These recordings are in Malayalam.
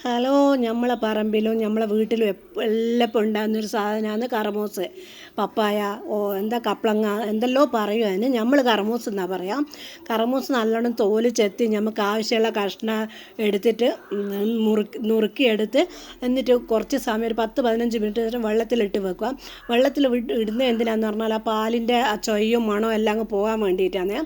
ഹലോ നമ്മളെ പറമ്പിലും നമ്മളെ വീട്ടിലും എല്ലാം എല്ലപ്പോൾ ഉണ്ടാകുന്നൊരു സാധനമാണ് കറമൂസ്. പപ്പായ ഓ എന്താ കപ്പളങ്ങ എന്തെല്ലോ പറയും അതിന്. നമ്മൾ കറമൂസ് എന്നാ പറയാം. കറമൂസ് നല്ലോണം തോൽ ചെത്തി നമുക്ക് ആവശ്യമുള്ള കഷ്ണ എടുത്തിട്ട് മുറുക്കി നുറുക്കിയെടുത്ത് എന്നിട്ട് കുറച്ച് സമയം ഒരു പത്ത് പതിനഞ്ച് മിനിറ്റ് നേരം വെള്ളത്തിലിട്ട് വെക്കുക. വെള്ളത്തിൽ ഇടുന്ന എന്തിനാന്ന് പറഞ്ഞാൽ ആ പാലിന്റെ ആ ചൊയ്യും മണവും എല്ലാം അങ്ങ് പോകാൻ വേണ്ടിയിട്ടാണ്.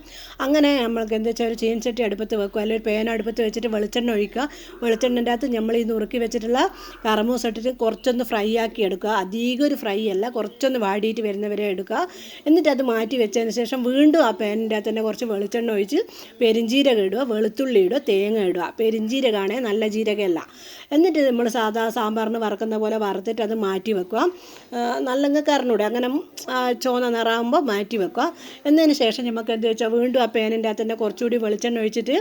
അങ്ങനെ നമ്മൾക്ക് എന്താ വെച്ചാൽ ഒരു ചീൻചട്ടി അടുപ്പത്ത് വെക്കുക. അല്ലെങ്കിൽ ഒരു പേന അടുപ്പത്ത് വെച്ചിട്ട് വെളിച്ചെണ്ണ ഒഴിക്കുക. വെളിച്ചെണ്ണന്റെ അകത്ത് നമ്മൾ ഈ നുറുക്കി വെച്ചിട്ടുള്ള കറമൂസ് ഇട്ടിട്ട് കുറച്ചൊന്ന് ഫ്രൈ ആക്കി എടുക്കുക. അധികം ഒരു ഫ്രൈ അല്ല കുറച്ചൊന്ന് വാടിയിട്ട് വരുന്നവരെ എടുക്കുക. എന്നിട്ട് അത് മാറ്റി വെച്ചതിന് ശേഷം വീണ്ടും ആ പാനിന്റെ അകത്ത് തന്നെ കുറച്ച് വെളിച്ചെണ്ണ ഒഴിച്ച് പെരിഞ്ജീരകം ഇടുക വെളുത്തുള്ളി ഇടുക തേങ്ങ ഇടുക. പെരിഞ്ചീരകമാണേ നല്ല ജീരകമല്ല. എന്നിട്ട് നമ്മൾ സാധാ സാമ്പാറിന് വറക്കുന്ന പോലെ വറുത്തിട്ട് അത് മാറ്റി വെക്കുക. നല്ലങ്ങ് കറിനൂടെ അങ്ങനെ ചുവന്ന നിറാകുമ്പോൾ മാറ്റി വെക്കുക. എന്നതിന് ശേഷം നമുക്ക് എന്ത് വെച്ചാൽ വീണ്ടും ആ പേനിന്റെ അകത്ത് തന്നെ കുറച്ചുകൂടി വെളിച്ചെണ്ണ ഒഴിച്ചിട്ട്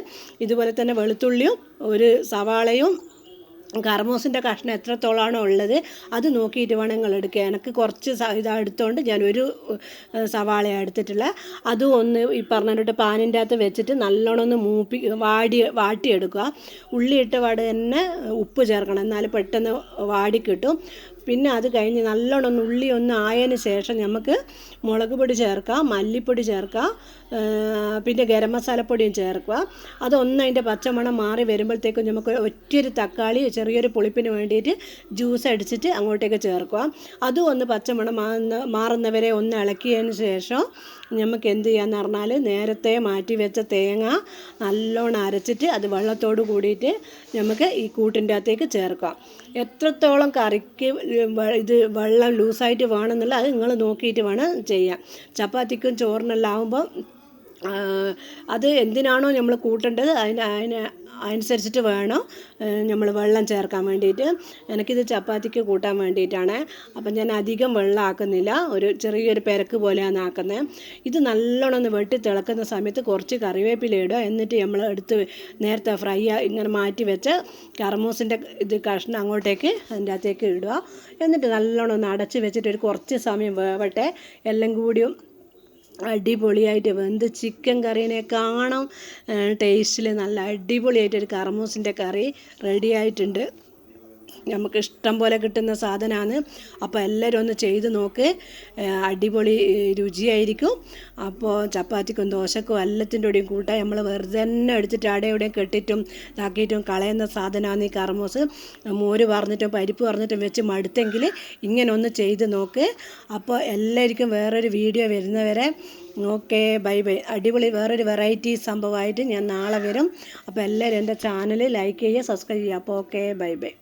ഇതുപോലെ തന്നെ വെളുത്തുള്ളിയും ഒരു സവാളയും കർമൂസിന്റെ കഷ്ണം എത്രത്തോളമാണോ ഉള്ളത് അത് നോക്കിയിട്ട് വേണം നിങ്ങൾ എടുക്കുക എനിക്ക് കുറച്ച് ഇതാ എടുത്തുകൊണ്ട് ഞാനൊരു സവാള എടുത്തിട്ടുള്ള. അതും ഒന്ന് ഈ പറഞ്ഞിട്ട് പാനിന്റെ അകത്ത് വെച്ചിട്ട് നല്ലോണം ഒന്ന് മൂപ്പി വാടി വാട്ടിയെടുക്കുക. ഉള്ളിയിട്ട് വാട് തന്നെ ഉപ്പ് ചേർക്കണം. എന്നാൽ പെട്ടെന്ന് വാടി കിട്ടും. പിന്നെ അത് കഴിഞ്ഞ് നല്ലോണം ഒന്ന് ഉള്ളി ഒന്ന് ആയതിന് ശേഷം നമുക്ക് മുളക് പൊടി ചേർക്കാം മല്ലിപ്പൊടി ചേർക്കാം പിന്നെ ഗരം മസാലപ്പൊടിയും ചേർക്കുക അതൊന്ന് അതിന്റെ പച്ചമണം മാറി വരുമ്പോഴത്തേക്കും നമുക്ക് ഒറ്റൊരു തക്കാളി ചെറിയൊരു പുളിപ്പിന് വേണ്ടിയിട്ട് ജ്യൂസ് അടിച്ചിട്ട് അങ്ങോട്ടേക്ക് ചേർക്കുക അതും ഒന്ന് പച്ചമണം മാറുന്ന മാറുന്നവരെ ഒന്ന് ഇളക്കിയതിന് ശേഷം നമുക്ക് എന്ത് ചെയ്യാന്ന് പറഞ്ഞാൽ നേരത്തെ മാറ്റി വെച്ച തേങ്ങ നല്ലോണം അരച്ചിട്ട് അത് വെള്ളത്തോട് കൂടിയിട്ട് നമുക്ക് ഈ കൂട്ടിന്റെ അകത്തേക്ക് ചേർക്കാം എത്രത്തോളം കറിക്ക് ഇത് വെള്ളം ലൂസായിട്ട് വേണമെന്നുള്ള അത് നിങ്ങൾ നോക്കിയിട്ട് വേണം ചെയ്യാൻ. ചപ്പാത്തിക്കും ചോറിനെല്ലാം ആകുമ്പോൾ അത് എന്തിനാണോ നമ്മൾ കൂട്ടേണ്ടത്? അതിന് അതിന് അനുസരിച്ചിട്ട് വേണം നമ്മൾ വെള്ളം ചേർക്കാൻ വേണ്ടിയിട്ട്. എനിക്കിത് ചപ്പാത്തിക്ക് കൂട്ടാൻ വേണ്ടിയിട്ടാണ്. അപ്പം ഞാൻ അധികം വെള്ളം ആക്കുന്നില്ല. ഒരു ചെറിയൊരു പെരക്ക് പോലെയാണ് ആക്കുന്നത് ഇത് നല്ലോണം ഒന്ന് വെട്ടി തിളക്കുന്ന സമയത്ത് കുറച്ച് കറിവേപ്പില ഇടുക. എന്നിട്ട് നമ്മൾ എടുത്ത് നേരത്തെ ഫ്രൈ ഇങ്ങനെ മാറ്റി വെച്ച് കർമൂസിന്റെ ഇത് കഷ്ണം അങ്ങോട്ടേക്ക് അതിന്റെ അകത്തേക്ക് ഇടുക. എന്നിട്ട് നല്ലോണം ഒന്ന് അടച്ച് വെച്ചിട്ട് ഒരു കുറച്ച് സമയം വേവട്ടെ. എല്ലാം കൂടിയും അടിപൊളിയായിട്ട് വെന്ത് ചിക്കൻ കറീനെ കാണാം. ടേസ്റ്റിൽ നല്ല അടിപൊളിയായിട്ടൊരു കറമൂസിന്റെ കറി റെഡി ആയിട്ടുണ്ട്. നമുക്ക് ഇഷ്ടം പോലെ കിട്ടുന്ന സാധനമാണ് അപ്പോൾ എല്ലാവരും ഒന്ന് ചെയ്ത് നോക്ക്. അടിപൊളി രുചിയായിരിക്കും. അപ്പോൾ ചപ്പാത്തിക്കും ദോശക്കും എല്ലാത്തിന്റെ കൂടെയും കൂട്ടാൻ നമ്മൾ വെറുതെ തന്നെ എടുത്തിട്ട് അവിടെ എവിടെയും കെട്ടിട്ടും ഇതാക്കിയിട്ടും കളയുന്ന സാധനമാണ് ഈ കർമൂസ്. മോര് പറഞ്ഞിട്ടും പരിപ്പ് പറഞ്ഞിട്ടും വെച്ച് മടുത്തെങ്കിൽ ഇങ്ങനെ ഒന്ന് ചെയ്ത് നോക്ക്. അപ്പോൾ എല്ലാവർക്കും വേറൊരു വീഡിയോ വരുന്നവരെ ഓക്കെ ബൈ ബൈ. അടിപൊളി വേറൊരു വെറൈറ്റി സംഭവമായിട്ട് ഞാൻ നാളെ വരും. അപ്പോൾ എല്ലാവരും എന്റെ ചാനൽ ലൈക്ക് ചെയ്യുക സബ്സ്ക്രൈബ് ചെയ്യുക. അപ്പോൾ ഓക്കെ ബൈ ബൈ.